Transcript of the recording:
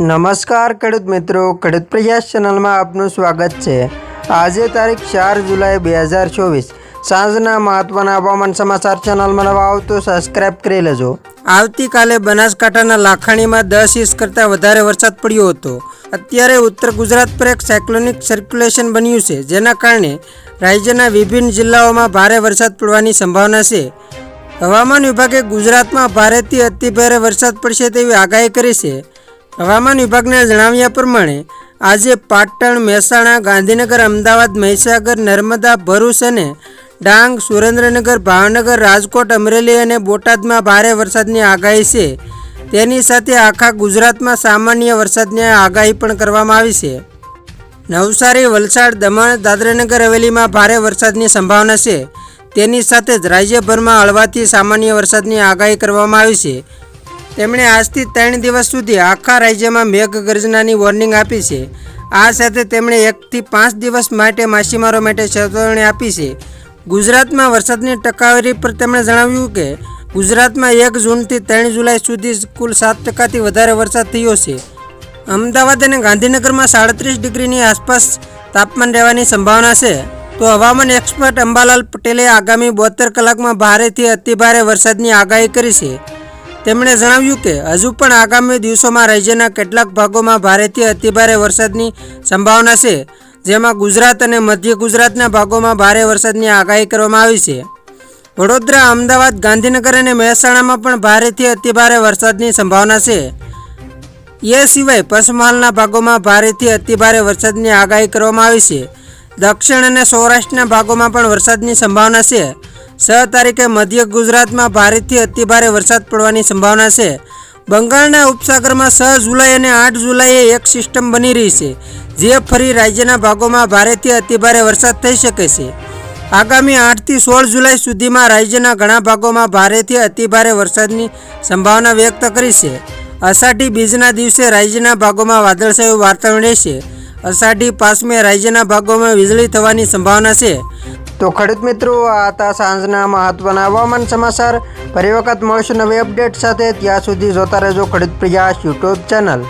નમસ્કાર ખેડૂત મિત્રો, ખેડૂત પ્રયાસ ચેનલમાં આપનું સ્વાગત છે. આજે તારીખ ચાર જુલાઈ બે હજાર ચોવીસ. સાંજના મહત્વના હવામાન સમાચાર ચેનલમાં નવા આવો તો કરી લેજો. આવતીકાલે બનાસકાંઠાના લાખાણીમાં દસ ઇંચ કરતાં વધારે વરસાદ પડ્યો હતો. અત્યારે ઉત્તર ગુજરાત પર એક સાયક્લોનિક સર્ક્યુલેશન બન્યું છે, જેના કારણે રાજ્યના વિભિન્ન જિલ્લાઓમાં ભારે વરસાદ પડવાની સંભાવના છે. હવામાન વિભાગે ગુજરાતમાં ભારેથી અતિભારે વરસાદ પડશે તેવી આગાહી કરી છે. હવામાન વિભાગના જણાવ્યા પ્રમાણે, આજે પાટણ, મહેસાણા, ગાંધીનગર, અમદાવાદ, મહીસાગર, નર્મદા, ભરૂચ અને ડાંગ, સુરેન્દ્રનગર, ભાવનગર, રાજકોટ, અમરેલી અને બોટાદમાં ભારે વરસાદની આગાહી છે. તેની સાથે આખા ગુજરાતમાં સામાન્ય વરસાદની આગાહી પણ કરવામાં આવી છે. નવસારી, વલસાડ, દમણ, દાદરાનગર હવેલીમાં ભારે વરસાદની સંભાવના છે. તેની સાથે જ રાજ્યભરમાં હળવાથી સામાન્ય વરસાદની આગાહી કરવામાં આવી છે. તેમણે આજથી ત્રણ દિવસ સુધી આખા રાજ્યમાં મેઘગર્જનાની વોર્નિંગ આપી છે. આ સાથે તેમણે એકથી પાંચ દિવસ માટે માછીમારો માટે ચેતવણી આપી છે. ગુજરાતમાં વરસાદની ટકાવારી પર તેમણે જણાવ્યું કે, ગુજરાતમાં એક જૂનથી ત્રણ જુલાઈ સુધી કુલ સાત ટકાથી વધારે વરસાદ થયો છે. અમદાવાદ અને ગાંધીનગરમાં સાડત્રીસ ડિગ્રીની આસપાસ તાપમાન રહેવાની સંભાવના છે. તો હવામાન એક્સપર્ટ અંબાલાલ પટેલે આગામી બોતેર કલાકમાં ભારેથી અતિભારે વરસાદની આગાહી કરી છે. તેમણે જણાવ્યું કે, હજુ પણ આગામી દિવસોમાં રાજ્યના કેટલાક ભાગોમાં ભારેથી અતિભારે વરસાદની સંભાવના છે, જેમાં ગુજરાત અને મધ્ય ગુજરાતના ભાગોમાં ભારે વરસાદની આગાહી કરવામાં આવી છે. વડોદરા, અમદાવાદ, ગાંધીનગર અને મહેસાણામાં પણ ભારેથી અતિભારે વરસાદની સંભાવના છે. એ સિવાય પંચમહાલના ભાગોમાં ભારેથી અતિભારે વરસાદની આગાહી કરવામાં આવી છે. દક્ષિણ અને સૌરાષ્ટ્રના ભાગોમાં પણ વરસાદની સંભાવના છે. છ તારીખે મધ્ય ગુજરાતમાં ભારેથી અતિભારે વરસાદ પડવાની સંભાવના છે. બંગાળના ઉપસાગરમાં છ જુલાઈ અને આઠ જુલાઈએ એક સિસ્ટમ બની રહી છે, જે ફરી રાજ્યના ભાગોમાં ભારેથી અતિભારે વરસાદ થઈ શકે છે. આગામી આઠથી સોળ જુલાઈ સુધીમાં રાજ્યના ઘણા ભાગોમાં ભારેથી અતિભારે વરસાદની સંભાવના વ્યક્ત કરી છે. અષાઢી બીજના દિવસે રાજ્યના ભાગોમાં વાદળછાયું વાતાવરણ રહેશે. અષાઢી પાસમે રાજ્યના ભાગોમાં વીજળી થવાની સંભાવના છે. તો ખેડૂત મિત્રો, આ હતા સાંજના મહત્વના હવામાન સમાચાર. ફરી વખત મળશું નવી અપડેટ સાથે. ત્યાં સુધી જોતા રહેજો ખેડૂત પ્રયાસ યુટ્યુબ ચેનલ.